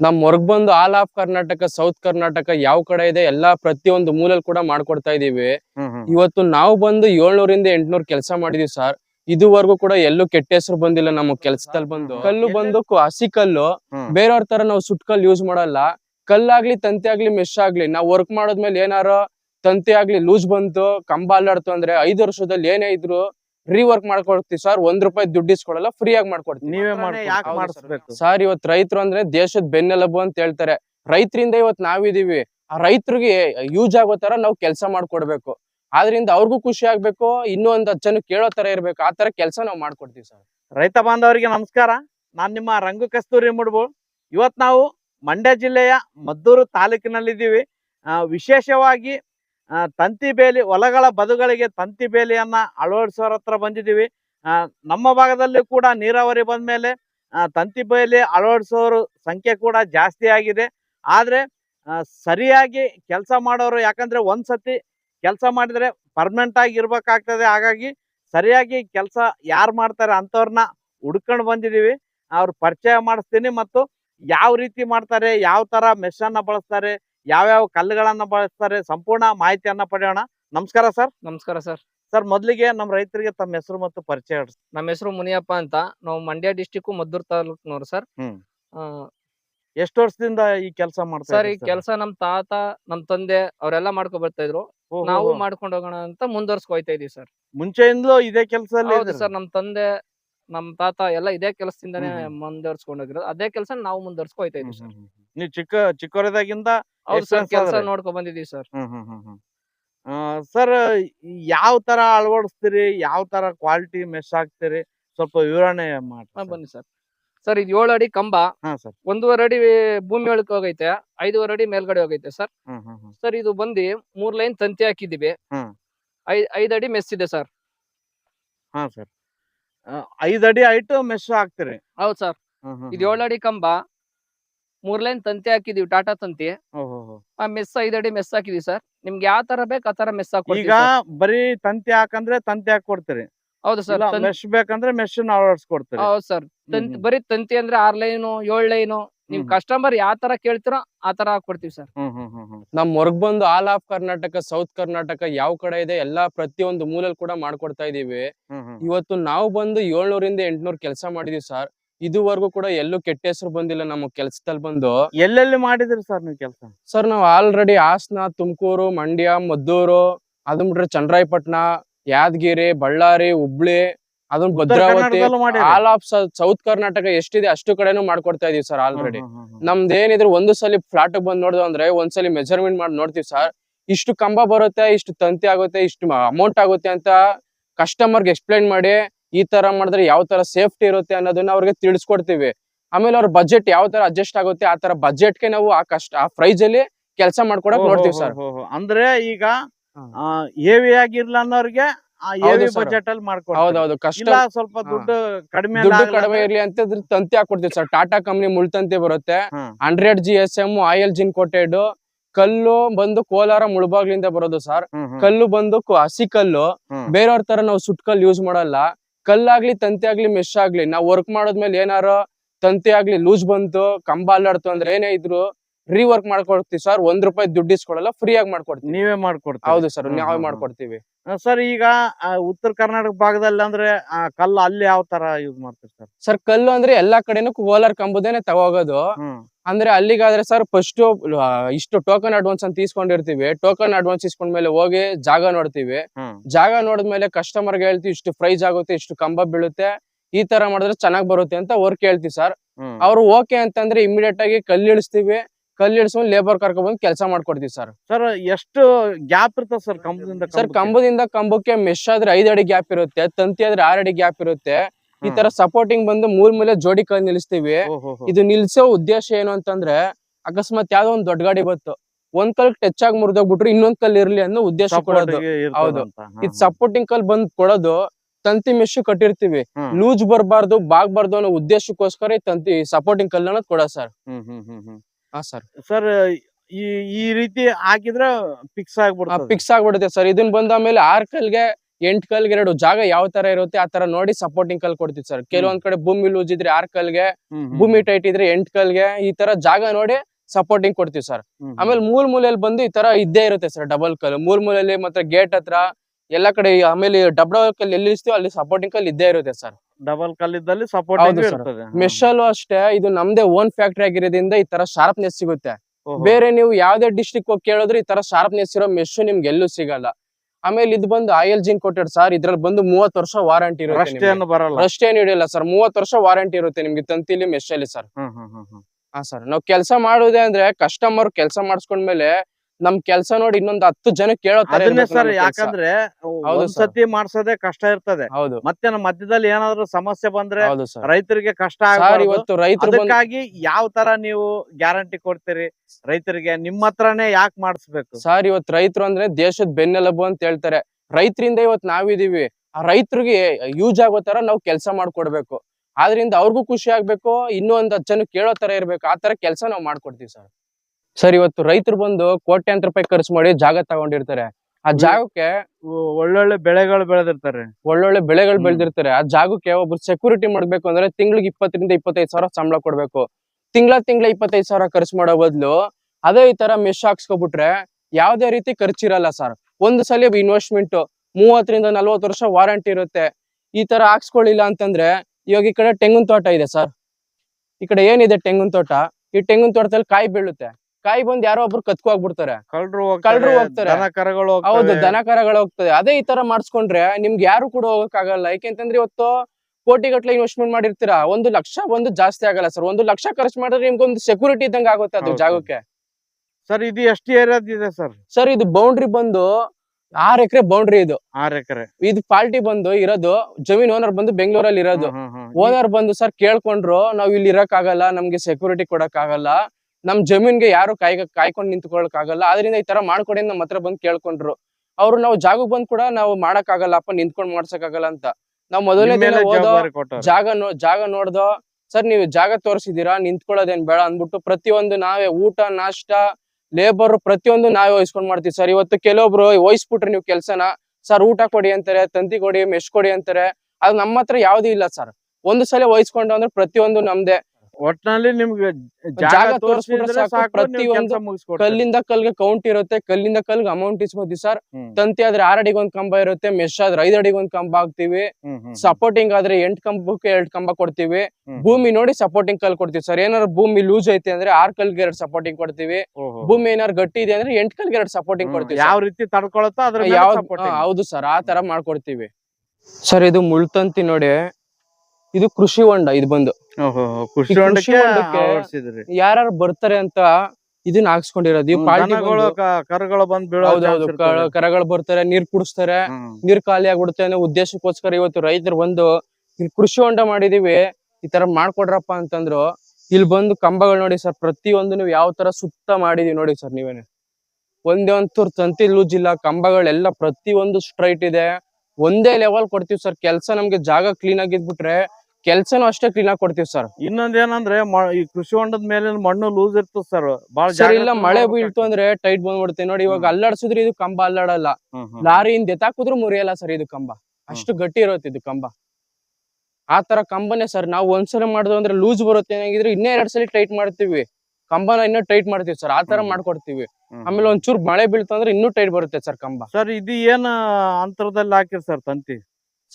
ನಮ್ ಹೊರಗ್ ಬಂದು all of Karnataka south Karnataka ಯಾವ ಕಡೆ ಇದೆ ಎಲ್ಲಾ ಪ್ರತಿಯೊಂದು ಮೂಲೆಲ್ ಕೂಡ ಮಾಡ್ಕೊಡ್ತಾ ಇದೀವಿ. ಇವತ್ತು ನಾವು ಬಂದು ಏಳ್ನೂರಿಂದ ಎಂಟ್ನೂರ್ ಕೆಲಸ ಮಾಡಿದೀವಿ ಸರ್. ಇದುವರೆಗೂ ಕೂಡ ಎಲ್ಲೂ ಕೆಟ್ಟ ಹೆಸರು ಬಂದಿಲ್ಲ ನಮ್ಮ ಕೆಲ್ಸದಲ್ಲಿ ಬಂದು. ಕಲ್ಲು ಬಂದು ಹಸಿ ಕಲ್ಲು. ಬೇರೆಯವ್ರ ತರ ನಾವು ಸುಟ್ ಕಲ್ಲು ಯೂಸ್ ಮಾಡಲ್ಲ. ಕಲ್ಲಾಗ್ಲಿ ತಂತಿ ಆಗ್ಲಿ ಮೆಶ್ ಆಗ್ಲಿ. ನಾವ್ ವರ್ಕ್ ಮಾಡೋದ್ಮೇಲೆ ಏನಾರ ತಂತಿ ಆಗ್ಲಿ ಲೂಸ್ ಬಂತು ಕಂಬ ಅಲ್ಲಾಡ್ತು ಅಂದ್ರೆ ಐದು ವರ್ಷದಲ್ಲಿ ಏನೇ ಇದ್ರು ರೀವರ್ಕ್ ಮಾಡ್ಕೊಡ್ತೀವಿ ಸರ್ ಒಂದ್ ರೂಪಾಯಿ ದುಡ್ಡು ಇಸ್ಕೊಳಲ್ಲ ಫ್ರೀ ಆಗಿ ಮಾಡ್ಕೊಡ್ತೀವಿ. ನೀವೇ ಮಾಡಿಸ್ಬೇಕು? ಸರ್ ಇವತ್ ರೈತರು ಅಂದ್ರೆ ದೇಶದ ಬೆನ್ನೆಲುಬು ಅಂತ ಹೇಳ್ತಾರೆ. ರೈತರಿಂದ ಇವತ್ ನಾವಿದೀವಿ. ಆ ರೈತರಿಗೆ ಯೂಸ್ ಆಗೋ ತರ ನಾವು ಕೆಲಸ ಮಾಡ್ಕೊಡ್ಬೇಕು. ಆದ್ರಿಂದ ಅವ್ರಿಗೂ ಖುಷಿ ಆಗ್ಬೇಕು. ಇನ್ನೂ ಒಂದ್ ಹತ್ತು ಜನ ಕೇಳೋ ತರ ಇರ್ಬೇಕು. ಆ ತರ ಕೆಲಸ ನಾವು ಮಾಡ್ಕೊಡ್ತೀವಿ ಸರ್ ರೈತ ಬಾಂಧವರಿಗೆ ನಮಸ್ಕಾರ. ನಾನ್ ನಿಮ್ಮ ರಂಗು ಕಸ್ತೂರಿ ಮುಡ್ಬೋಳ್ ಇವತ್ ನಾವು ಮಂಡ್ಯ ಜಿಲ್ಲೆಯ ಮದ್ದೂರು ತಾಲೂಕಿನಲ್ಲಿದ್ದೀವಿ. ಆ, ವಿಶೇಷವಾಗಿ ತಂತಿ ಬೇಲಿ, ಹೊಲಗಳ ಬದುಗಳಿಗೆ ತಂತಿ ಬೇಲಿಯನ್ನ ಅಳವಡಿಸೋರ ಹತ್ರ ಬಂದಿದ್ದೀವಿ. ನಮ್ಮ ಭಾಗದಲ್ಲಿ ಕೂಡ ನೀರಾವರಿ ಬಂದ ಮೇಲೆ ತಂತಿ ಬೇಲಿ ಅಳವಡಿಸೋರು ಸಂಖ್ಯೆ ಕೂಡ ಜಾಸ್ತಿ ಆಗಿದೆ. ಆದರೆ ಸರಿಯಾಗಿ ಕೆಲಸ ಮಾಡೋರು ಯಾಕಂದ್ರೆ ಒಂದ್ಸತಿ ಕೆಲಸ ಮಾಡಿದ್ರೆ ಪರ್ಮನೆಂಟ್ ಆಗಿ ಇರ್ಬೇಕಾಗ್ತದೆ. ಹಾಗಾಗಿ ಸರಿಯಾಗಿ ಕೆಲಸ ಯಾರು ಮಾಡ್ತಾರೆ ಅಂಥವ್ರನ್ನ ಹುಡ್ಕೊಂಡು ಬಂದಿದೀವಿ ಅವ್ರ ಪರಿಚಯ ಮಾಡಿಸ್ತೀನಿ ಮತ್ತು ಯಾವ ರೀತಿ ಮಾಡ್ತಾರೆ, ಯಾವ ತರ ಮೆಷನ್ನ ಬಳಸ್ತಾರೆ ಯಾವ್ಯಾವ ಕಲ್ಲುಗಳನ್ನ ಬಳಸ್ತಾರೆ ಸಂಪೂರ್ಣ ಮಾಹಿತಿಯನ್ನ ಪಡೆಯೋಣ. ನಮಸ್ಕಾರ ಸರ್. ನಮಸ್ಕಾರ ಸರ್. ಸರ್ ಮೊದಲಿಗೆ ನಮ್ಮ ರೈತರಿಗೆ ತಮ್ಮ ಹೆಸರು ಮತ್ತು ಪರಿಚಯ. ನಮ್ಮ ಹೆಸರು ಮುನಿಯಪ್ಪ ಅಂತ. ನಾವು ಮಂಡ್ಯ ಡಿಸ್ಟಿಕ್ ಮದ್ದೂರ್ ತಾಲೂಕ್ನವ್ರು ಸರ್. ಎಷ್ಟು ವರ್ಷದಿಂದ ಈ ಕೆಲಸ ಮಾಡ್ತಾ ಸರ್ ಈ ಕೆಲಸ ನಮ್ ತಾತ ನಮ್ ತಂದೆ ಅವರೆಲ್ಲ ಮಾಡ್ಕೊ ಬರ್ತಾ ಇದ್ರು. ನಾವು. ಮಾಡ್ಕೊಂಡು ಹೋಗೋಣ ಅಂತ ಮುಂದುವರ್ಸ್ಕೊಯ್ತಾ ಇದೀವಿ ಸರ್. ಮುಂಚೆಯಿಂದಲೂ ಇದೇ ಕೆಲಸ ಸರ್ ನಮ್ ತಂದೆ ನಮ್ ತಾತ ಎಲ್ಲ ಇದೇ ಕೆಲಸದಿಂದಾನೇ. ಮುಂದುವರ್ಸ್ಕೊಂಡು ಹೋಗಿರೋದು. ಅದೇ ಕೆಲಸ ನಾವು ಮುಂದುವರ್ಸ್ಕೊಯ್ತಾ ಇದೀವಿ ಸರ್. ನೀವು ಚಿಕ್ಕ ಚಿಕ್ಕವರದಾಗಿಂದ ಅವ್ರ ಕೆಲಸ? ನೋಡ್ಕೊಂಡ್ ಬಂದಿದೀವಿ ಸರ್. ಹ್ಮ್ ಹ್ಮ್ ಹ್ಮ್ ಹ್ಮ್. ಸರ್ ಯಾವ ತರ ಅಳವಡಿಸ್ತೀರಿ? ಯಾವ ತರ ಕ್ವಾಲಿಟಿ ಮೆಸ್ ಹಾಕ್ತೀರಿ? ಸ್ವಲ್ಪ ವಿವರಣೆ ಮಾಡಿ ಬನ್ನಿ ಸರ್. ಸರ್ ಇದು ಏಳು ಅಡಿ ಕಂಬ. ಸರ್. ಒಂದೂವರೆ ಅಡಿ ಭೂಮಿ ಒಳಕ್ ಹೋಗೈತೆ. ಐದೂವರೆ ಅಡಿ ಮೇಲ್ಗಡೆ ಹೋಗೈತೆ ಸರ್. ಸರ್ ಇದು ಬಂದು ಮೂರ್ ಲೈನ್ ತಂತಿ ಹಾಕಿದೀವಿ. ಐದ್ ಅಡಿ ಮೆಸ್ ಇದೆ ಸರ್. ಹಾ ಸರ್. ಐದ್ ಅಡಿ ಹೈಟ್ ಮೆಸ್ ಹಾಕ್ತೀರಿ? ಹೌದ್ ಸರ್. ಇದು ಏಳು ಅಡಿ ಕಂಬ. ಮೂರ್ ಲೈನ್ ತಂತಿ ಹಾಕಿದೀವಿ ಟಾಟಾ ತಂತಿ. ಆ ಮೆಸ್ ಐದಡಿ ಅಡಿ ಮೆಸ್ ಹಾಕಿದೀವಿ ಸರ್ ನಿಮ್ಗೆ ಯಾವ ತರ ಬೇಕು ಆ ತರ ಮೆಸ್ ಈಗ ಬರೀ ತಂತಿ ಹಾಕಂದ್ರೆ ತಂತಿ ಹಾಕೊಡ್ತೀರಿ ಕೊಡ್ತೀರಿ. ಹೌದು ಸರ್ ಮೆಸ್ ಮೆಶ್ ಬೇಕಂದ್ರೆ ಮೆಶ್ ಕೊಡ್ತೀರಿ. ಹೌದು ಸರ್ ತಂತಿ ಬರೀ ತಂತಿ ಅಂದ್ರೆ ಆರ್ ಲೈನು ಏಳ್ ಲೈನು ನಿಮ್ ಕಸ್ಟಮರ್ ಯಾವ ತರ ಕೇಳ್ತೀರೋ ಆ ತರ ಹಾಕೊಡ್ತೀವಿ ಸರ್ ಹ್ಮ್ ಹ್ಮ್ ಹ್ಮ್ ಹ್ಮ್. ನಮ್ ಹೊರಗ್ ಬಂದು all of Karnataka south Karnataka ಯಾವ ಕಡೆ ಇದೆ ಎಲ್ಲಾ ಪ್ರತಿಯೊಂದು ಮೂಲೆಲ್ ಕೂಡ ಮಾಡ್ಕೊಡ್ತಾ ಇದೀವಿ. ಇವತ್ತು ನಾವು ಬಂದು ಏಳ್ನೂರಿಂದ ಎಂಟ್ನೂರ್ ಕೆಲಸ ಮಾಡಿದೀವಿ ಸರ್ ಇದುವರೆಗೂ ಕೂಡ ಎಲ್ಲೂ ಕೆಟ್ಟ ಹೆಸರು ಬಂದಿಲ್ಲ. ನಮ್ಮ ಕೆಲಸದಲ್ಲಿ ಬಂದು ಎಲ್ಲೆಲ್ಲಿ ಮಾಡಿದ್ರಿ ಸರ್ ನೀವು ಕೆಲಸ? ಸರ್ ನಾವು ಆಲ್ರೆಡಿ ಹಾಸನ ತುಮಕೂರು ಮಂಡ್ಯ ಮದ್ದೂರು ಅದನ್ ಬಿಟ್ರೆ ಚಂದ್ರಾಯಪಟ್ಟಣ ಯಾದಗಿರಿ ಬಳ್ಳಾರಿ ಹುಬ್ಳಿ ಅದನ್ Bhadravati all of south Karnataka ಎಷ್ಟಿದೆ ಅಷ್ಟು ಕಡೆನೂ ಮಾಡ್ಕೊಡ್ತಾ ಇದೀವಿ ಸರ್ ಆಲ್ರೆಡಿ. ನಮ್ದು ಏನಿದ್ರು ಒಂದು ಸಲ ಫ್ಲಾಟ್ ಬಂದ್ ನೋಡ್ದು ಅಂದ್ರೆ ಒಂದ್ಸಲಿ ಮೆಜರ್ಮೆಂಟ್ ಮಾಡಿ ನೋಡ್ತೀವಿ ಸರ್. ಇಷ್ಟು ಕಂಬ ಬರುತ್ತೆ ಇಷ್ಟು ತಂತಿ ಆಗುತ್ತೆ ಇಷ್ಟು ಅಮೌಂಟ್ ಆಗುತ್ತೆ ಅಂತ ಕಸ್ಟಮರ್ಗೆ ಎಕ್ಸ್ಪ್ಲೈನ್ ಮಾಡಿ ಈ ತರ ಮಾಡಿದ್ರೆ ಯಾವ ತರ ಸೇಫ್ಟಿ ಇರುತ್ತೆ ಅನ್ನೋದನ್ನ ಅವ್ರಿಗೆ ತಿಳಿಸ್ಕೊಡ್ತೀವಿ. ಆಮೇಲೆ ಅವ್ರ ಬಜೆಟ್ ಯಾವ ತರ ಅಡ್ಜಸ್ಟ್ ಆಗುತ್ತೆ ಆ ತರ ಬಜೆಟ್ಗೆ ನಾವು ಆ ಕಷ್ಟ ಆ ಪ್ರೈಸ್ ಅಲ್ಲಿ ಕೆಲಸ ಮಾಡ್ಕೊಡಕ್ ನೋಡ್ತೀವಿ ಸರ್ ಅಂದ್ರೆ ಈಗ ಹೇವಿ ಆಗಿರ್ಲ ಅನ್ನೋರ್ಗೆ ಬಜೆಟ್ ಅಲ್ಲಿ ಕಷ್ಟ. ಸ್ವಲ್ಪ ದುಡ್ಡು ಕಡಿಮೆ ದುಡ್ಡು ಕಡಿಮೆ ಇರ್ಲಿ ಅಂತ ತಂತಿ ಹಾಕೊಡ್ತೀವಿ ಸರ್ ಟಾಟಾ ಕಂಪ್ನಿ ಮುಳ್ತಂತಿ ಬರುತ್ತೆ. Hundred G S M oil zinc coated ಕಲ್ಲು ಬಂದು ಕೋಲಾರ ಮುಳಬಾಗ್ಲಿಂದ ಬರೋದು ಸರ್ ಕಲ್ಲು ಬಂದು ಹಸಿ ಕಲ್ಲು. ಬೇರೆಯವ್ರ ತರ ನಾವು ಸುಟ್ಕಲ್ ಯೂಸ್ ಮಾಡಲ್ಲ. ಕಲ್ಲಾಗ್ಲಿ ತಂತಿ ಆಗ್ಲಿ ಮೆಶ್ ಆಗ್ಲಿ ನಾವ್ ವರ್ಕ್ ಮಾಡೋದ್ಮೇಲೆ ಏನಾರ ತಂತಿ ಆಗ್ಲಿ ಲೂಸ್ ಬಂತು ಕಂಬ ಅಲ್ಲಾಡ್ತು ಅಂದ್ರೆ ಏನೇ ಇದ್ರು ರೀವರ್ಕ್ ಮಾಡ್ಕೊಡ್ತೀವಿ ಸರ್ ಒಂದ್ ರೂಪಾಯಿ ದುಡ್ಡು ಇಸ್ಕೊಳಲ್ಲ ಫ್ರೀ ಆಗಿ ಮಾಡ್ಕೊಡ್ತೀವಿ. ನೀವೇ ಮಾಡ್ಕೊಡ್ತೀವಿ ಹೌದು ಸರ್ ನಾವೇ. ಮಾಡ್ಕೊಡ್ತೀವಿ. ಸರ್ ಈಗ ಉತ್ತರ ಕರ್ನಾಟಕ ಭಾಗದಲ್ಲಿ ಅಂದ್ರೆ ಕಲ್ಲು ಅಲ್ಲಿ ಯಾವ ತರ ಯೂಸ್ ಮಾಡ್ತೀರಿ ಸರ್ ಸರ್ ಕಲ್ಲು ಅಂದ್ರೆ ಎಲ್ಲಾ ಕಡೆನೂ ಕೋಲಾರ್ ಕಂಬದೇನೆ ತಗೋಗೋದು ಅಂದ್ರೆ ಅಲ್ಲಿಗಾದ್ರೆ ಸರ್ ಫಸ್ಟ್ ಇಷ್ಟು ಟೋಕನ್ ಅಡ್ವಾನ್ಸ್ ಅಂತ ತೀಸ್ಕೊಂಡಿರ್ತೀವಿ ಟೋಕನ್ ಅಡ್ವಾನ್ಸ್ ಇಸ್ಕೊಂಡ್ಮೇಲೆ ಹೋಗಿ ಜಾಗ ನೋಡ್ತೀವಿ. ಜಾಗ ನೋಡಿದ್ಮೇಲೆ ಕಸ್ಟಮರ್ ಹೇಳ್ತೀವಿ ಇಷ್ಟು ಪ್ರೈಸ್ ಆಗುತ್ತೆ ಇಷ್ಟು ಕಂಬ ಬೀಳುತ್ತೆ ಈ ತರ ಮಾಡಿದ್ರೆ ಚೆನ್ನಾಗ್ ಬರುತ್ತೆ ಅಂತ ವರ್ಕ್ ಹೇಳ್ತೀವಿ ಸರ್ ಅವ್ರು ಓಕೆ ಅಂತಂದ್ರೆ ಇಮಿಡಿಯೇಟ್ ಆಗಿ ಕಲ್ಲಿಳಿಸ್ತೀವಿ ಇಳಿಸ್ತೀವಿ. ಕಲ್ಲು ಇಳಿಸ್ಕೊಂಡು ಲೇಬರ್ ಕರ್ಕೊಂಡ್ ಬಂದು ಕೆಲಸ ಮಾಡ್ಕೊಡ್ತೀವಿ ಸರ್ ಸರ್ ಎಷ್ಟು ಗ್ಯಾಪ್ ಇರ್ತದೆ ಸರ್ ಕಂಬದಿಂದ ಸರ್ ಕಂಬದಿಂದ ಕಂಬಕ್ಕೆ ಮೆಶ್ ಆದ್ರೆ ಐದ್ ಅಡಿ ಗ್ಯಾಪ್ ಇರುತ್ತೆ ತಂತಿ ಆದ್ರೆ ಆರ್ ಅಡಿ ಗ್ಯಾಪ್ ಇರುತ್ತೆ. ಈ ತರ ಸಪೋರ್ಟಿಂಗ್ ಬಂದು ಮೂರ್ ಮೇಲೆ ಜೋಡಿ ಕಲ್ ನಿಲ್ಲಿಸ್ತೀವಿ. ಇದು ನಿಲ್ಸೋ ಉದ್ದೇಶ ಏನು ಅಂತಂದ್ರೆ ಅಕಸ್ಮಾತ್ ಯಾವ್ದೋ ಒಂದ್ ದೊಡ್ಡ ಗಾಡಿ ಬಂತು. ಒಂದ್ ಕಲ್ ಟಚ್ ಆಗಿ ಮುರಿದೋಗ್ಬಿಟ್ರು ಇನ್ನೊಂದ್ ಕಲ್ ಇರ್ಲಿ ಅನ್ನೋ ಉದ್ದೇಶ ಕೊಡೋದು. ಹೌದು. ಇದು ಸಪೋರ್ಟಿಂಗ್ ಕಲ್ ಬಂದ್ ಕೊಡೋದು ತಂತಿ ಮೆಶ್ ಕಟ್ಟಿರ್ತೀವಿ. ಲೂಸ್ ಬರಬಾರ್ದು ಬಾಗ್ಬಾರ್ದು ಅನ್ನೋ ಉದ್ದೇಶಕ್ಕೋಸ್ಕರ ಈ ತಂತಿ ಸಪೋರ್ಟಿಂಗ್ ಕಲ್ ಅನ್ನೋದು ಕೊಡ ಸರ್. ಹಾ ಸರ್. ಸರ್ ಈ ಈ ರೀತಿ ಹಾಕಿದ್ರೆ ಫಿಕ್ಸ್ ಆಗ್ಬಿಡ್ತಾ ಫಿಕ್ಸ್ ಆಗ್ಬಿಡುತ್ತೆ ಸರ್. ಇದನ್ ಬಂದ ಮೇಲೆ ಆರ್ ಕಲ್ಗೆ ಎಂಟ್ ಕಲ್ಗೆ ಎರಡು. ಜಾಗ ಯಾವ ತರ ಇರುತ್ತೆ ಆ ತರ ನೋಡಿ ಸಪೋರ್ಟಿಂಗ್ ಕಲ್ ಕೊಡ್ತೀವಿ ಸರ್ ಕೆಲವೊಂದ್ ಕಡೆ ಭೂಮಿ ಲೂಸ್ ಇದ್ರೆ ಆರ್ ಕಲ್ಗೆ ಭೂಮಿ ಟೈಟ್ ಇದ್ರೆ ಎಂಟ್ ಕಲ್ಗೆ ಈ ತರ ಜಾಗ ನೋಡಿ ಸಪೋರ್ಟಿಂಗ್ ಕೊಡ್ತೀವಿ ಸರ್ ಆಮೇಲೆ ಮೂಲ್ ಮೂಲೆಯಲ್ಲಿ ಬಂದು ಈ ತರ ಇದ್ದೇ ಇರುತ್ತೆ ಸರ್ ಡಬಲ್ ಕಲ್ ಮೂಲ್ ಮೂಲೆಯಲ್ಲಿ ಮತ್ತೆ ಗೇಟ್ ಹತ್ರ ಎಲ್ಲಾ ಕಡೆ ಆಮೇಲೆ ಡಬಲ್ ಕಲ್ ಎಲ್ಲಿ ಇರ್ತೀವೋ ಅಲ್ಲಿ ಸಪೋರ್ಟಿಂಗ್ ಕಲ್ ಇದ್ದೇ ಇರುತ್ತೆ ಸರ್ ಡಬಲ್ ಕಲ್ಲಿದ್ದಲ್ಲಿ ಸಪೋರ್ಟ್ ಮೆಷಲ್ ಅಷ್ಟೇ ಇದು ನಮ್ದೇ ಓನ್ ಫ್ಯಾಕ್ಟರಿ ಆಗಿರೋದ್ರಿಂದ ಈ ತರ ಶಾರ್ಪ್ನೆಸ್ ಸಿಗುತ್ತೆ. ಬೇರೆ ನೀವು ಯಾವ್ದೇ ಡಿಸ್ಟ್ರಿಕ್ಟ್ ಹೋಗಿ ಕೇಳಿದ್ರೆ ಈ ತರ ಶಾರ್ಪ್ನೆಸ್ ಇರೋ ಮೆಶ್ ನಿಮ್ಗೆ ಎಲ್ಲೂ ಸಿಗಲ್ಲ. ಆಮೇಲೆ ಇದು ಬಂದು ಆಯಲ್ ಜಿನ್ ಕೊಟ್ಟಿರ್ ಸರ್ ಇದ್ರಲ್ಲಿ ಬಂದು ಮೂವತ್ ವರ್ಷ ವಾರಂಟಿ ಇರುತ್ತೆ ಏನು ಬರಲ್ಲ. ಏನ್ ಹಿಡಿಯಲ್ಲ ಸರ್ ಮೂವತ್ ವರ್ಷ ವಾರಂಟಿ ಇರುತ್ತೆ ನಿಮ್ಗೆ ತಂತಿಲಿ ಮೆಶ್ ಅಲ್ಲಿ ಸರ್. ಹ್ಮ್ ಹ್ಮ್ ಹ್ಮ್ ಹ್ಮ್. ಹಾ ಸರ್ ನಾವು ಕೆಲಸ ಮಾಡುದೇ ಅಂದ್ರೆ ಕಸ್ಟಮರ್ ಕೆಲಸ ಮಾಡಿಸ್ಕೊಂಡ್ಮೇಲೆ ನಮ್ ಕೆಲ್ಸ ನೋಡಿ ಇನ್ನೊಂದ್ ಹತ್ತು ಜನ ಕೇಳೋ ತರ ಅದನ್ನೇ ಸರ್ ಯಾಕಂದ್ರೆ. ಸತಿ ಮಾಡ್ಸೋದೇ ಕಷ್ಟ ಇರ್ತದೆ. ಹೌದು. ಮತ್ತೆ ನಮ್ಮ ಮಧ್ಯದಲ್ಲಿ ಏನಾದ್ರು ಸಮಸ್ಯೆ ಬಂದ್ರೆ ಹೌದು ಸರ್. ರೈತರಿಗೆ ಕಷ್ಟ ಇವತ್ತು ರೈತರು ಅದಕ್ಕಾಗಿ ಯಾವ ತರ ನೀವು ಗ್ಯಾರಂಟಿ ಕೊಡ್ತೀರಿ ರೈತರಿಗೆ? ನಿಮ್ಮ ಹತ್ರನೇ ಯಾಕೆ ಮಾಡಿಸ್ಬೇಕು? ಸರ್ ಇವತ್ತು ರೈತರು ಅಂದ್ರೆ ದೇಶದ ಬೆನ್ನೆಲುಬು ಅಂತ ಹೇಳ್ತಾರೆ. ರೈತರಿಂದ ಇವತ್ತು ನಾವಿದೀವಿ. ಆ ರೈತರಿಗೆ ಯೂಸ್ ಆಗೋ ತರ ನಾವು ಕೆಲಸ ಮಾಡ್ಕೊಡ್ಬೇಕು. ಆದ್ರಿಂದ ಅವ್ರಿಗೂ ಖುಷಿ ಆಗ್ಬೇಕು. ಇನ್ನೂ ಒಂದ್ ಹತ್ತು ಜನ ಕೇಳೋ ತರ ಇರ್ಬೇಕು. ಆ ತರ ಕೆಲಸ ನಾವು ಮಾಡ್ಕೊಡ್ತೀವಿ ಸರ್. ಸರ್ ಇವತ್ತು ರೈತರು ಬಂದು ಕೋಟ್ಯಾಂತರ ರೂಪಾಯಿ ಖರ್ಚು ಮಾಡಿ ಜಾಗ ತಗೊಂಡಿರ್ತಾರೆ. ಆ ಜಾಗಕ್ಕೆ ಒಳ್ಳೊಳ್ಳೆ ಬೆಳೆಗಳು ಬೆಳೆದಿರ್ತಾರೆ. ಒಳ್ಳೊಳ್ಳೆ ಬೆಳೆಗಳು ಬೆಳೆದಿರ್ತಾರೆ. ಆ ಜಾಗಕ್ಕೆ ಒಬ್ರು ಸೆಕ್ಯೂರಿಟಿ ಮಾಡ್ಬೇಕು ಅಂದ್ರೆ ತಿಂಗ್ಳಿಗೆ ಇಪ್ಪತ್ತರಿಂದ ಇಪ್ಪತ್ತೈದು ಸಾವಿರ ಸಂಬಳ ಕೊಡ್ಬೇಕು. ತಿಂಗಳ ತಿಂಗಳ ಇಪ್ಪತ್ತೈದು ಸಾವಿರ ಖರ್ಚು ಮಾಡೋ ಬದಲು ಅದೇ ಈ ತರ ಮೆಶ್ ಹಾಕ್ಸ್ಕೊಬಿಟ್ರೆ ಯಾವ್ದೇ ರೀತಿ ಖರ್ಚಿರಲ್ಲ ಸರ್ ಒಂದು ಸಲ ಇನ್ವೆಸ್ಟ್ಮೆಂಟ್ ಮೂವತ್ತರಿಂದ ನಲ್ವತ್ತು ವರ್ಷ ವಾರಂಟಿ ಇರುತ್ತೆ. ಈ ತರ ಹಾಕ್ಸ್ಕೊಳ್ಳಿಲ್ಲ ಅಂತಂದ್ರೆ ಇವಾಗ ಈ ಕಡೆ ತೆಂಗಿನ ತೋಟ ಇದೆ ಸರ್ ಈ ಕಡೆ ಏನಿದೆ ತೆಂಗಿನ ತೋಟ? ಈ ತೆಂಗಿನ ತೋಟದಲ್ಲಿ ಕಾಯಿ ಬೀಳುತ್ತೆ. ಕಾಯಿ ಬಂದ್ ಯಾರೋ ಒಬ್ರು ಕತ್ಕೋ ಹೋಗ್ಬಿಡ್ತಾರೆ. ಕಳ್ರು ಕಳ್ರು ಹೋಗ್ತಾರೆ ಹೋಗ್ತಾರೆ. ದನ ಕರಗಳು ಹೌದು. ದನ ಕರಗಳು ಹೋಗ್ತದೆ. ಅದೇ ಈ ತರ ಮಾಡಿಸ್ಕೊಂಡ್ರೆ ನಿಮ್ಗೆ ಯಾರು ಕೂಡ ಹೋಗಕ್ಕಾಗಲ್ಲ. ಯಾಕೆಂತಂದ್ರೆ ಇವತ್ತು ಕೋಟಿಗಟ್ಲೆ ಇನ್ವೆಸ್ಟ್ಮೆಂಟ್ ಮಾಡಿರ್ತೀರಾ? ಒಂದು ಲಕ್ಷ ಒಂದು ಜಾಸ್ತಿ ಆಗಲ್ಲ ಸರ್. ಒಂದು ಲಕ್ಷ ಖರ್ಚು ಮಾಡಿದ್ರೆ ನಿಮ್ಗೊಂದು ಸೆಕ್ಯೂರಿಟಿ ಇದ್ದಂಗೆ ಆಗುತ್ತೆ ಅದು ಜಾಗಕ್ಕೆ. ಸರ್ ಇದು ಎಷ್ಟು ಏರಿಯಾದಿದೆ ಸರ್? ಸರ್ ಇದು ಬೌಂಡ್ರಿ ಬಂದು ಆರ್ ಎಕರೆ ಬೌಂಡ್ರಿ ಇದು. ಆರ್ ಎಕರೆ. ಇದು ಪಾರ್ಟಿ ಬಂದು ಇರೋದು ಜಮೀನ್ ಓನರ್ ಬಂದು ಬೆಂಗಳೂರಲ್ಲಿ ಇರೋದು. ಓನರ್ ಬಂದು ಸರ್ ಕೇಳ್ಕೊಂಡ್ರು ನಾವ್ ಇಲ್ಲಿ ಇರಕ್ ಆಗಲ್ಲ ನಮ್ಗೆ ಸೆಕ್ಯೂರಿಟಿ ಕೊಡಕ್ ಆಗಲ್ಲ ನಮ್ ಜಮೀನ್ಗೆ ಯಾರು ಕಾಯ್ ಕಾಯ್ಕೊಂಡು ನಿಂತ್ಕೊಳಕ್ ಆಗಲ್ಲ ಅದರಿಂದ ಈ ತರ ಮಾಡ್ಕೊಡಿ ನಮ್ಮ ಹತ್ರ ಬಂದ್ ಕೇಳ್ಕೊಂಡ್ರು. ಅವ್ರು ನಾವು ಜಾಗಕ್ ಬಂದ್ ಕೂಡ ನಾವು ಮಾಡಕ್ ಆಗಲ್ಲಪ್ಪ ನಿಂತ್ಕೊಂಡ್ ಮಾಡ್ಸಕ್ ಆಗಲ್ಲ ಅಂತ. ನಾವ್ ಮೊದಲನೇ ದಿನ ಹೋದೋ ಜಾಗ ನೋ ಜಾಗ ನೋಡ್ದೋ ಸರ್ ನೀವು ಜಾಗ ತೋರಿಸಿದೀರಾ ನಿಂತ್ಕೊಳ್ಳೋದೇನ್ ಬೇಡ ಅಂದ್ಬಿಟ್ಟು ಪ್ರತಿಯೊಂದು ನಾವೇ ಊಟ ನಾಷ್ಟ ಲೇಬರ್ ಪ್ರತಿಯೊಂದು ನಾವೇ ವಹಿಸ್ಕೊಂಡ್ ಮಾಡ್ತೀವಿ. ಸರ್ ಇವತ್ತು ಕೆಲವೊಬ್ರು ವಹಿಸ್ಬಿಟ್ರೆ ನೀವು ಕೆಲ್ಸನ ಸರ್ ಊಟ ಕೊಡಿ ಅಂತಾರೆ ತಂತಿ ಕೊಡಿ ಮೆಶ್ ಕೊಡಿ ಅಂತಾರೆ. ಅದು ನಮ್ಮ ಹತ್ರ ಯಾವ್ದು ಇಲ್ಲ ಸರ್. ಒಂದು ಸಲ ವಹಿಸ್ಕೊಂಡು ಅಂದ್ರೆ ಪ್ರತಿಯೊಂದು ನಮ್ದೇ. ಒಟ್ನಲ್ಲಿ ನಿಮ್ಗೆ ಜಾಗ ತೋರಿಸ್ಬಿಟ್ರೆ ತೋರಿಸಿದ್ರೆ ಸಾಕು, ಪ್ರತಿಯೊಂದು ಕಲ್ಲಿಂದ ಕಲ್ಗೆ ಕೌಂಟ್ ಇರುತ್ತೆ ಕಲ್ಲಿಂದ ಕಲ್ಗೆ ಅಮೌಂಟ್ ಇಸ್ಬೋದು ಸರ್. ತಂತಿ ಆದ್ರೆ ಆರ್ ಅಡಿಗೆ ಒಂದ್ ಕಂಬ ಇರುತ್ತೆ ಮೆಶ್ ಆದ್ರೆ ಐದ್ ಅಡಿಗೆ ಒಂದ್ ಕಂಬ ಹಾಕ್ತಿವಿ. ಸಪೋರ್ಟಿಂಗ್ ಆದ್ರೆ ಎಂಟ್ ಕಂಬಕ್ಕೆ ಎರಡ್ ಕಂಬ ಕೊಡ್ತೀವಿ. ಭೂಮಿ ನೋಡಿ ಸಪೋರ್ಟಿಂಗ್ ಕಲ್ ಕೊಡ್ತೀವಿ ಸರ್. ಏನಾದ್ರು ಭೂಮಿ ಲೂಸ್ ಐತೆ ಅಂದ್ರೆ ಆರ್ ಕಲ್ಗೆ ಎರಡ್ ಸಪೋರ್ಟಿಂಗ್ ಕೊಡ್ತೀವಿ. ಭೂಮಿ ಏನಾದ್ರು ಗಟ್ಟಿ ಇದೆ ಅಂದ್ರೆ ಎಂಟ್ ಕಲ್ಗೆ ಎರಡ್ ಸಪೋರ್ಟಿಂಗ್ ಕೊಡ್ತೀವಿ ಯಾವ ರೀತಿ ತಡ್ಕೊಳತ್ತೋ ಅದ್ರ ಯಾವ ಹೌದು ಸರ್. ಆ ತರ ಮಾಡ್ಕೊಡ್ತೀವಿ. ಸರ್ ಇದು ಮುಳ್ತಂತಿ ನೋಡಿ. ಇದು ಕೃಷಿ ಹೊಂಡ ಇದು ಬಂದು. ಕೃಷಿ ಹೊಂಡಕ್ಕೆ ಯಾರು ಬರ್ತಾರೆ ಅಂತ ಇದನ್ನ ಹಾಕ್ಸ್ಕೊಂಡಿರೋದು. ಈ ಕರುಗಳು ಬಂದ್ ಹೌದೌದು ಕರಗಳು ಬರ್ತಾರೆ ನೀರ್ ಕುಡಿಸ್ತಾರೆ. ನೀರ್ ಖಾಲಿ ಆಗ್ಬಿಡುತ್ತೆ ಅನ್ನೋ ಉದ್ದೇಶಕ್ಕೋಸ್ಕರ ಇವತ್ತು ರೈತರು ಬಂದು ಇಲ್ಲಿ ಕೃಷಿ ಹೊಂಡ ಮಾಡಿದೀವಿ. ಈ ತರ ಮಾಡ್ಕೊಡ್ರಪ್ಪ ಅಂತಂದ್ರು. ಇಲ್ಲಿ ಬಂದು ಕಂಬಗಳು ನೋಡಿ ಸರ್ ಪ್ರತಿಯೊಂದು ನೀವು ಯಾವ ತರ ಸುತ್ತ ಮಾಡಿದೀವಿ ನೋಡಿ ಸರ್ ನೀವೇನೆ. ಒಂದೇ ಒಂಚೂರು ತಂತಿ ಲೂಜ್ ಇಲ್ಲ ಕಂಬಗಳೆಲ್ಲ ಪ್ರತಿಯೊಂದು ಸ್ಟ್ರೈಟ್ ಇದೆ. ಒಂದೇ ಲೆವೆಲ್ ಕೊಡ್ತೀವಿ ಸರ್. ಕೆಲಸ ನಮ್ಗೆ ಜಾಗ ಕ್ಲೀನ್ ಆಗಿದ್ಬಿಟ್ರೆ ಕೆಲ್ಸನೂ ಅಷ್ಟೇ ಕ್ಲೀನ್ ಆಗಿ ಕೊಡ್ತೀವಿ ಸರ್ ಇನ್ನೊಂದ್ ಏನಂದ್ರೆ ಈ ಕೃಷಿ ಹೊಂಡದ ಮೇಲೆ ಮಣ್ಣು ಲೂಸ್ ಇರ್ತದೆ ಸರ್ ಬಾಳ ಇಲ್ಲ ಮಳೆ ಬೀಳ್ತು ಅಂದ್ರೆ ಟೈಟ್ ಬಂದ್ಬಿಡುತ್ತೆ ನೋಡಿ ಇವಾಗ ಅಲ್ಲಾಡ್ಸಿದ್ರೆ ಇದು ಕಂಬ ಅಲ್ಲಾಡಲ್ಲ. ಲಾರಿಯಿಂದ ಎತ್ತಾಕಿದ್ರು ಮುರಿಯಲ್ಲ ಸರ್ ಇದು ಕಂಬ. ಅಷ್ಟು ಗಟ್ಟಿ ಇರುತ್ತೆ ಇದು ಕಂಬ. ಆ ತರ ಕಂಬನೇ ಸರ್ ನಾವು ಒಂದ್ಸಲ ಮಾಡಿದ್ವು ಅಂದ್ರೆ ಲೂಸ್ ಬರುತ್ತೆ. ಏನಾಗಿದ್ರೆ ಇನ್ನೇ ಎರಡ್ ಸಲ ಟೈಟ್ ಮಾಡ್ತೀವಿ. ಕಂಬನ ಇನ್ನೂ ಟೈಟ್ ಮಾಡ್ತೀವಿ ಸರ್ ಆ ತರ. ಮಾಡ್ಕೊಡ್ತೀವಿ. ಆಮೇಲೆ ಒಂಚೂರು ಮಳೆ ಬೀಳ್ತು ಅಂದ್ರೆ ಇನ್ನೂ ಟೈಟ್ ಬರುತ್ತೆ ಸರ್ ಕಂಬ. ಸರ್ ಇದು ಏನ್ ಅಂತರದಲ್ಲಿ ಹಾಕಿರ್ ಸರ್ ತಂತಿ?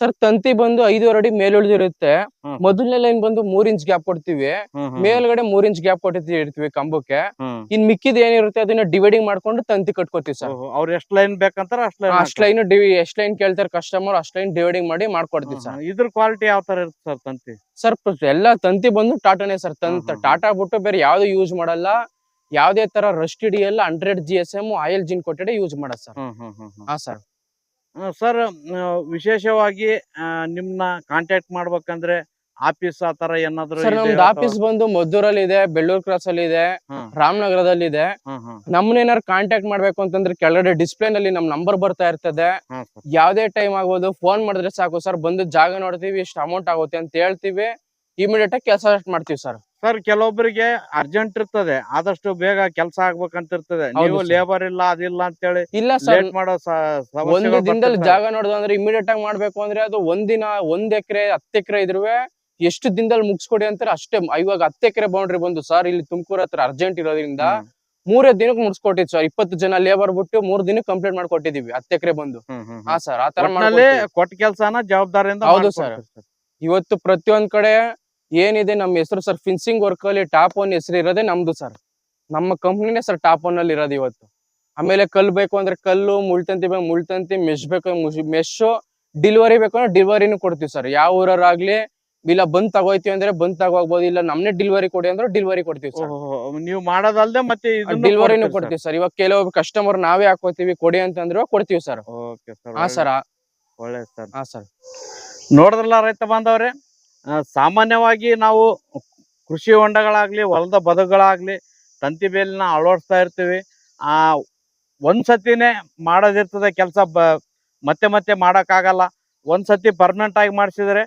ಸರ್ ತಂತಿ ಬಂದು ಐದೂವರೆ ಅಡಿ ಮೇಲುಳಿದಿರುತ್ತೆ. ಹ್ಮ್. ಮೊದಲನೇ ಲೈನ್ ಬಂದು ಮೂರ್ ಇಂಚ್ ಗ್ಯಾಪ್ ಕೊಡ್ತೀವಿ. ಹ್ಮ್, ಹ್ಮ್, ಮೇಲ್ಗಡೆ ಮೂರ್ ಇಂಚ್ ಗ್ಯಾಪ್ ಕೊಟ್ಟಿರ್ತೀವಿ ಇರ್ತೀವಿ ಕಂಬಕ್ಕೆ. ಹ್ಮ್. ಇನ್ ಮಿಕ್ಕಿದ ಏನಿರುತ್ತೆ ಅದನ್ನ ಡಿವೈಡಿಂಗ್ ಮಾಡ್ಕೊಂಡು ತಂತಿ ಕಟ್ಕೋತೀವಿ ಸರ್. ಅವ್ರ ಅವ್ರು ಎಷ್ಟ್ ಲೈನ್ ಬೇಕಂತಾರ ಅಷ್ಟ್ ಲೈನ್ ಅಷ್ಟ್ ಲೈನ್ ಎಷ್ಟ್ ಲೈನ್ ಕೇಳ್ತಾರೆ ಕಸ್ಟಮರ್ ಅಷ್ಟ್ ಲೈನ್ ಡಿವೈಡಿಂಗ್ ಮಾಡಿ ಮಾಡ್ಕೊಡ್ತೀವಿ ಸರ್. ಇದ್ರ ಕ್ವಾಲಿಟಿ ಯಾವ ತರ ಇರುತ್ತೆ ಸರ್ ತಂತಿ? ಸರ್ ಎಲ್ಲ ತಂತಿ ಬಂದು ಟಾಟಾನೇ ಸರ್. ತಂತ ಹ್ಮ್. ಟಾಟಾ ಬಿಟ್ಟು ಬೇರೆ ಯಾವ್ದು ಯೂಸ್ ಮಾಡಲ್ಲ. ಯಾವ್ದೇ ತರ rust ಹಿಡಿಯಲ್ಲ hundred G S M oil zinc coated use ಮಾಡಲ್ಲ ಸರ್. ಹ್ಮ್ ಹ್ಮ್ ಹ್ಮ್ ಹ್ಮ್. ಹಾ ಸರ್. ಸರ್ ವಿಶೇಷವಾಗಿ ನಿಮ್ನ ಕಾಂಟ್ಯಾಕ್ಟ್ ಮಾಡ್ಬೇಕಂದ್ರೆ ಆಫೀಸ್ ಆ ತರ ಏನಾದ್ರು ಸರ್ ನಮ್ದು ಆಫೀಸ್ ಬಂದು ಮದ್ದೂರಲ್ಲಿ ಇದೆ ಬೆಳ್ಳೂರ್ ಕ್ರಾಸ್ ಅಲ್ಲಿ ಇದೆ ರಾಮನಗರದಲ್ಲಿ ಇದೆ ನಮ್ಮನ್ನೇನಾರು ಕಾಂಟ್ಯಾಕ್ಟ್ ಮಾಡ್ಬೇಕು ಅಂತಂದ್ರೆ ಕೆಳಗಡೆ ಡಿಸ್ಪ್ಲೇ ನಲ್ಲಿ ನಮ್ ನಂಬರ್ ಬರ್ತಾ ಇರ್ತದೆ. ಯಾವ್ದೇ ಟೈಮ್ ಆಗ್ಬೋದು ಫೋನ್ ಮಾಡಿದ್ರೆ ಸಾಕು. ಸರ್ ಬಂದು ಜಾಗ ನೋಡ್ತೀವಿ ಇಷ್ಟು ಅಮೌಂಟ್ ಆಗುತ್ತೆ ಅಂತ ಹೇಳ್ತೀವಿ. ಇಮಿಡಿಯೇಟ್ ಆಗಿ ಕೆಲಸ ಮಾಡ್ತೀವಿ ಸರ್. ಸರ್ ಕೆಲವೊಬ್ಬರಿಗೆ ಅರ್ಜೆಂಟ್ ಇರ್ತದೆ. ಆದಷ್ಟು ಬೇಗ ಕೆಲಸ ಆಗ್ಬೇಕಂತ ಇರ್ತದೆ. ಹೌದು ನೀವು ಲೇಬರ್ ಇಲ್ಲ ಅದಿಲ್ಲ ಅಂತೇಳಿ ಇಲ್ಲ ಸರ್ ಲೇಟ್ ಮಾಡೋ ಒಂದು ದಿನದಲ್ಲಿ ಜಾಗ ನೋಡುದು ಅಂದ್ರೆ ಇಮಿಡಿಯೇಟ್ ಆಗಿ ಮಾಡ್ಬೇಕು ಅಂದ್ರೆ ಅದು ಒಂದಿನ ಒಂದ್ ಎಕರೆ ಹತ್ತು ಎಕರೆ ಇದ್ರುವೆ ಎಷ್ಟು ದಿನದಲ್ಲಿ ಮುಗಿಸ್ಕೊಡಿ ಅಂತಾರೆ ಅಷ್ಟೇ. ಇವಾಗ ಹತ್ತು ಎಕರೆ ಬೌಂಡ್ರಿ ಬಂದು ಸರ್ ಇಲ್ಲಿ ತುಮಕೂರು ಹತ್ರ ಅರ್ಜೆಂಟ್ ಇರೋದ್ರಿಂದ. ಮೂರೇ ದಿನಕ್ಕೆ ಮುಗಿಸ್ಕೊಟ್ಟಿದ್ ಸರ್ ಇಪ್ಪತ್ತು ಜನ ಲೇಬರ್ ಬಿಟ್ಟು ಮೂರ್ ದಿನ ಕಂಪ್ಲೀಟ್ ಮಾಡ್ಕೊಟ್ಟಿದೀವಿ ಹತ್ತು ಎಕರೆ ಬಂದು. ಹಾ. ಸರ್ ಆತರ ಕೊಟ್ಟ ಕೆಲಸನ ಜವಾಬ್ದಾರಿಯಿಂದ ಹೌದು ಸರ್ ಇವತ್ತು ಪ್ರತಿಯೊಂದ್ ಕಡೆ ಏನಿದೆ ನಮ್ಮ ಹೆಸರು ಸರ್ ಫಿನ್ಸಿಂಗ್ ವರ್ಕ್ ಅಲ್ಲಿ ಟಾಪ್ ಒನ್ ಹೆಸರು ಇರೋದೇ ನಮ್ದು ಸರ್ ನಮ್ಮ ಕಂಪ್ನಿನೇ ಸರ್ ಟಾಪ್ ಒನ್ ಅಲ್ಲಿ ಇರೋದು ಇವತ್ತು. ಆಮೇಲೆ ಕಲ್ಲು ಬೇಕು ಅಂದ್ರೆ ಕಲ್ಲು ಮುಳ್ತಂತಿ ಬೇಕು ಮುಳ್ತಂತಿ ಮೆಶ್ ಬೇಕು ಮೆಶ್ ಡಿಲಿವರಿ ಬೇಕು ಅಂದ್ರೆ ಡಿಲಿವರಿನೂ ಕೊಡ್ತೀವಿ ಸರ್ ಯಾವ ಊರಾಗ್ಲಿ ಇಲ್ಲ ಬಂದ್ ತಗೋತೀವಿ ಅಂದ್ರೆ ಬಂದ್ ತಗೋಗ್ಬೋದು ಇಲ್ಲ ನಮ್ನೇ ಡಿಲಿವರಿ ಕೊಡಿ ಅಂದ್ರೆ ಡಿಲಿವರಿ ಕೊಡ್ತೀವಿ ಸರ್ ನೀವು ಮಾಡೋದಲ್ದೆ ಮತ್ತೆ ಡಿಲಿವರಿನು ಕೊಡ್ತೀವಿ ಸರ್ ಇವಾಗ ಕೆಲವೊಬ್ಬ ಕಸ್ಟಮರ್ ನಾವೇ ಹಾಕೋತೀವಿ ಕೊಡಿ ಅಂತಂದ್ರೆ ಕೊಡ್ತೀವಿ ಸರ್ ಹಾ ಸರ್ ಒಳ್ಳೆ ಸರ್ ಹಾ ಸರ್ ನೋಡಿದ್ರಲ್ಲ ರೈತ ಬಾಂಧವ್ರೆ? ಸಾಮಾನ್ಯವಾಗಿ ನಾವು ಕೃಷಿ ಹೊಂಡಗಳಾಗ್ಲಿ, ಹೊಲದ ಬದುಗಳಾಗ್ಲಿ ತಂತಿ ಬೇಲಿನ ಅಳವಡಿಸ್ತಾ ಇರ್ತೀವಿ. ಆ, ಒಂದ್ಸತಿನೇ ಮಾಡೋದಿರ್ತದೆ ಕೆಲಸ ಬ, ಮತ್ತೆ ಮತ್ತೆ ಮಾಡೋಕ್ಕಾಗಲ್ಲ. ಒಂದ್ಸತಿ ಪರ್ಮನೆಂಟ್ ಆಗಿ ಮಾಡಿಸಿದರೆ,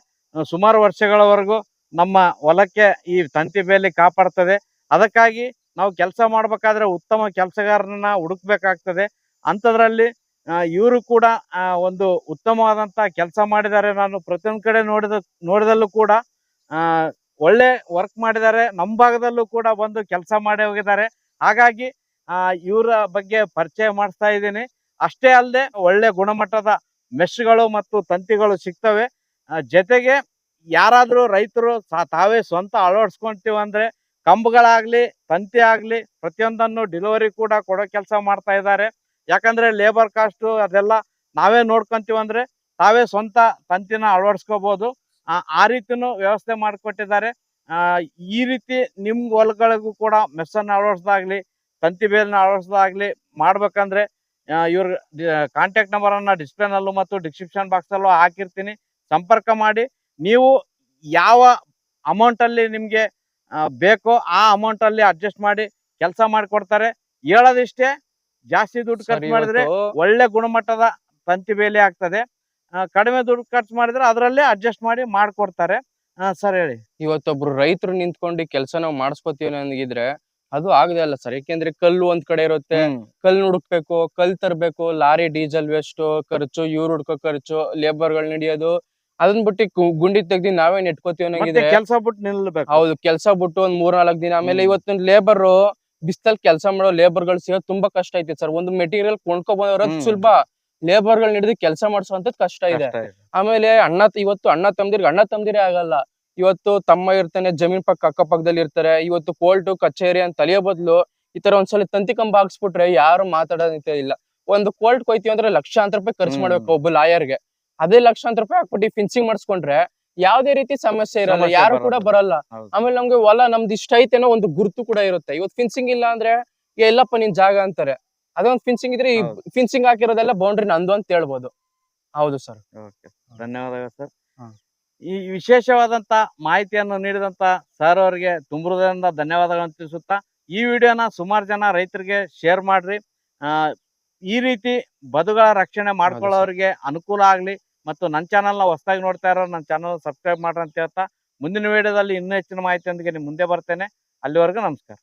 ಸುಮಾರು ವರ್ಷಗಳವರೆಗೂ ನಮ್ಮ ಹೊಲಕ್ಕೆ ಈ ತಂತಿ ಬೇಲಿ ಕಾಪಾಡ್ತದೆ. ಅದಕ್ಕಾಗಿ ನಾವು ಕೆಲಸ ಮಾಡ್ಬೇಕಾದ್ರೆ ಉತ್ತಮ ಕೆಲಸಗಾರರನ್ನ ಹುಡುಕ್ಬೇಕಾಗ್ತದೆ. ಅಂಥದ್ರಲ್ಲಿ ಇವರು ಕೂಡ ಒಂದು ಉತ್ತಮವಾದಂಥ ಕೆಲಸ ಮಾಡಿದ್ದಾರೆ. ನಾನು ಪ್ರತಿಯೊಂದು ಕಡೆ ನೋಡಿದ, ನೋಡಿದಲ್ಲೂ ಕೂಡ ಒಳ್ಳೆ ವರ್ಕ್ ಮಾಡಿದ್ದಾರೆ. ನಮ್ಮ ಭಾಗದಲ್ಲೂ ಕೂಡ ಬಂದು ಕೆಲಸ ಮಾಡಿ ಹೋಗಿದ್ದಾರೆ. ಹಾಗಾಗಿ ಇವರ ಬಗ್ಗೆ ಪರಿಚಯ ಮಾಡಿಸ್ತಾ ಇದ್ದೀನಿ. ಅಷ್ಟೇ ಅಲ್ಲದೆ ಒಳ್ಳೆ ಗುಣಮಟ್ಟದ ಮೆಶ್ಗಳು ಮತ್ತು ತಂತಿಗಳು ಸಿಗ್ತವೆ. ಜೊತೆಗೆ ಯಾರಾದರೂ ರೈತರು ತಾವೇ ಸ್ವಂತ ಅಳವಡಿಸ್ಕೊಂತೀವಿ ಅಂದ್ರೆ ಕಂಬಗಳಾಗ್ಲಿ, ತಂತಿ ಆಗ್ಲಿ ಪ್ರತಿಯೊಂದನ್ನು ಡೆಲಿವರಿ ಕೂಡ ಕೊಡೋ ಕೆಲಸ ಮಾಡ್ತಾ ಇದ್ದಾರೆ. ಯಾಕಂದ್ರೆ ಲೇಬರ್ ಕಾಸ್ಟ್ ಅದೆಲ್ಲ ನಾವೇ ನೋಡ್ಕೊಂತೀವಿ ಅಂದ್ರೆ ತಾವೇ ಸ್ವಂತ ತಂತಿನ ಅಳವಡಿಸ್ಕೋಬಹುದು ಆ ರೀತಿನೂ ವ್ಯವಸ್ಥೆ ಮಾಡಿಕೊಟ್ಟಿದ್ದಾರೆ. ಈ ರೀತಿ ನಿಮ್ಮ ಹೊಲಗಳಿಗೂ ಕೂಡ ಮೆಸ್ಸನ್ನು ಅಳವಡಿಸೋದಾಗ್ಲಿ, ತಂತಿ ಬೇಲನ್ನ ಅಳವಡಿಸೋದಾಗ್ಲಿ ಮಾಡ್ಬೇಕಂದ್ರೆ ಇವ್ರ ಕಾಂಟ್ಯಾಕ್ಟ್ ನಂಬರ್ ಡಿಸ್ಪ್ಲೇನಲ್ಲೂ ಡಿಸ್ಪ್ಲೇ ನಲ್ಲೂ ಮತ್ತು ಡಿಸ್ಕ್ರಿಪ್ಷನ್ ಬಾಕ್ಸ್ ಅಲ್ಲೂ ಹಾಕಿರ್ತೀನಿ. ಸಂಪರ್ಕ ಮಾಡಿ. ನೀವು ಯಾವ ಅಮೌಂಟ್ ಅಲ್ಲಿ ನಿಮ್ಗೆ ಬೇಕೋ ಆ ಅಮೌಂಟ್ ಅಲ್ಲಿ ಅಡ್ಜಸ್ಟ್ ಮಾಡಿ ಕೆಲಸ ಮಾಡಿಕೊಡ್ತಾರೆ. ಹೇಳೋದಿಷ್ಟೇ ಜಾಸ್ತಿ ದುಡ್ಡು ಖರ್ಚು ಮಾಡಿದ್ರೆ ಒಳ್ಳೆ ಗುಣಮಟ್ಟದ ತಂತಿ ಬೇಲಿ ಆಗ್ತದೆ. ಕಡಿಮೆ ದುಡ್ಡು ಖರ್ಚು ಮಾಡಿದ್ರೆ ಅದರಲ್ಲೇ ಅಡ್ಜಸ್ಟ್ ಮಾಡಿ ಮಾಡ್ಕೊಡ್ತಾರೆ. ಸರ್ ಹೇಳಿ. ಇವತ್ತೊಬ್ರು ರೈತರು ನಿಂತ್ಕೊಂಡು ಕೆಲಸ ನಾವು ಮಾಡಿಸ್ಕೋತೀವಿ ನನಗಿದ್ರೆ ಅದು ಆಗದೆ ಅಲ್ಲ ಸರ್. ಯಾಕೆಂದ್ರೆ ಕಲ್ಲು ಒಂದ್ ಕಡೆ ಇರುತ್ತೆ. ಕಲ್ಲು ಹುಡುಕ್ಬೇಕು ಕಲ್ ತರ್ಬೇಕು ಲಾರಿ ಡೀಸೆಲ್ ವೇಸ್ಟ್ ಖರ್ಚು ಇವ್ರು ಹುಡ್ಕೋ ಖರ್ಚು ಲೇಬರ್ಗಳು ನಡೆಯೋದು. ಅದನ್ ಬಿಟ್ಟು ಗುಂಡಿ ತೆಗ್ದಿ ನಾವೇ ನೆಟ್ಕೋತೀವಿ ಕೆಲಸ ಬಿಟ್ಟು ನಿಲ್ಬೇಕು. ಹೌದು ಕೆಲಸ ಬಿಟ್ಟು ಒಂದ್ ಮೂರ್ ನಾಲ್ಕ್ ದಿನ ಆಮೇಲೆ. ಇವತ್ತಿನ ಲೇಬರ್ ಬಿಸ್ತಲ್ ಕೆಲಸ ಮಾಡೋ ಲೇಬರ್ಗಳು ಸಿಗೋದು ತುಂಬಾ ಕಷ್ಟ ಐತಿ ಸರ್ ಒಂದು ಮೆಟೀರಿಯಲ್ ಕೊಂಡ್ಕೊ ಸ್ವಲ್ಪ. ಸುಲಭ ಲೇಬರ್ ಗಳನ್ನ ಹಿಡಿದು ಕೆಲಸ ಮಾಡಿಸುವಂತದ್ ಕಷ್ಟ ಇದೆ. ಆಮೇಲೆ ಅಣ್ಣ ಇವತ್ತು ಅಣ್ಣ ತಮ್ದಿರ್ಗೆ ಅಣ್ಣ ತಮ್ದಿರೇ ಆಗಲ್ಲ ಇವತ್ತು ತಮ್ಮ ಇರ್ತಾನೆ ಜಮೀನ್ ಪಕ್ಕ ಅಕ್ಕಪಕ್ಕದಲ್ಲಿ ಇರ್ತಾರೆ ಇವತ್ತು ಕೋರ್ಟ್ ಕಚೇರಿ ಅಂತ ತಲೆಯ ಬದಲು ಈ ತರ ಒಂದ್ಸಲ ತಂತಿ ಕಂಬ ಹಾಕ್ಸ್ಬಿಟ್ರೆ ಯಾರು ಮಾತಾಡೋದಂತ ಇಲ್ಲ ಒಂದು ಕೋರ್ಟ್ ಕೊಯ್ತೀವಿ ಅಂದ್ರೆ ಲಕ್ಷಾಂತರ ರೂಪಾಯಿ ಖರ್ಚು. ಮಾಡ್ಬೇಕು ಒಬ್ಬ ಲಾಯರ್ಗೆ ಅದೇ ಲಕ್ಷಾಂತರ ರೂಪಾಯಿ ಹಾಕ್ಬಿಟ್ಟು ಫಿನ್ಸಿಂಗ್ ಮಾಡಿಸ್ಕೊಂಡ್ರೆ ಯಾವ್ದೇ ರೀತಿ ಸಮಸ್ಯೆ ಇರಲ್ಲ ಯಾರು ಕೂಡ ಬರಲ್ಲ. ಆಮೇಲೆ ನಮ್ಗೆ ಹೊಲ ನಮ್ದು ಇಷ್ಟ ಐತೆನೋ ಒಂದು ಗುರುತು ಕೂಡ ಇರುತ್ತೆ. ಇವತ್ತು ಫಿನ್ಸಿಂಗ್ ಇಲ್ಲ ಅಂದ್ರೆ ಎಲ್ಲಪ್ಪ ನಿನ್ ಜಾಗ ಅಂತಾರೆ. ಅದೊಂದ್ ಫಿನ್ಸಿಂಗ್ ಇದ್ರೆ ಈ ಫಿನ್ಸಿಂಗ್ ಹಾಕಿರೋದೆಲ್ಲ ಬೌಂಡ್ರಿ ನಂದು ಅಂತ ಹೇಳ್ಬೋದು. ಹೌದು ಸರ್. ಧನ್ಯವಾದಗಳು ಸರ್ ಈ ವಿಶೇಷವಾದಂತ ಮಾಹಿತಿಯನ್ನು ನೀಡಿದಂತ ಸರ್ ಅವರಿಗೆ ತುಂಬುವುದರಿಂದ ಧನ್ಯವಾದಗಳನ್ನು ತಿಳಿಸುತ್ತಾ ಈ ವಿಡಿಯೋನ ಸುಮಾರು ಜನ ರೈತರಿಗೆ ಶೇರ್ ಮಾಡ್ರಿ. ಆ ಈ ರೀತಿ ಬದುಗಳ ರಕ್ಷಣೆ ಮಾಡ್ಕೊಳ್ಳೋರಿಗೆ ಅನುಕೂಲ ಆಗ್ಲಿ. ಮತ್ತು ನನ್ನ ಚಾನಲ್ನ ಹೊಸದಾಗಿ ನೋಡ್ತಾ ಇರೋ ನನ್ನ ಚಾನಲ್ ಸಬ್ಸ್ಕ್ರೈಬ್ ಮಾಡ್ರಿ ಅಂತ ಹೇಳ್ತಾ ಮುಂದಿನ ವಿಡಿಯೋದಲ್ಲಿ ಇನ್ನೂ ಹೆಚ್ಚಿನ ಮಾಹಿತಿಯೊಂದಿಗೆ ನಿಮ್ಮ ಮುಂದೆ ಬರ್ತೇನೆ. ಅಲ್ಲಿವರೆಗೂ ನಮಸ್ಕಾರ.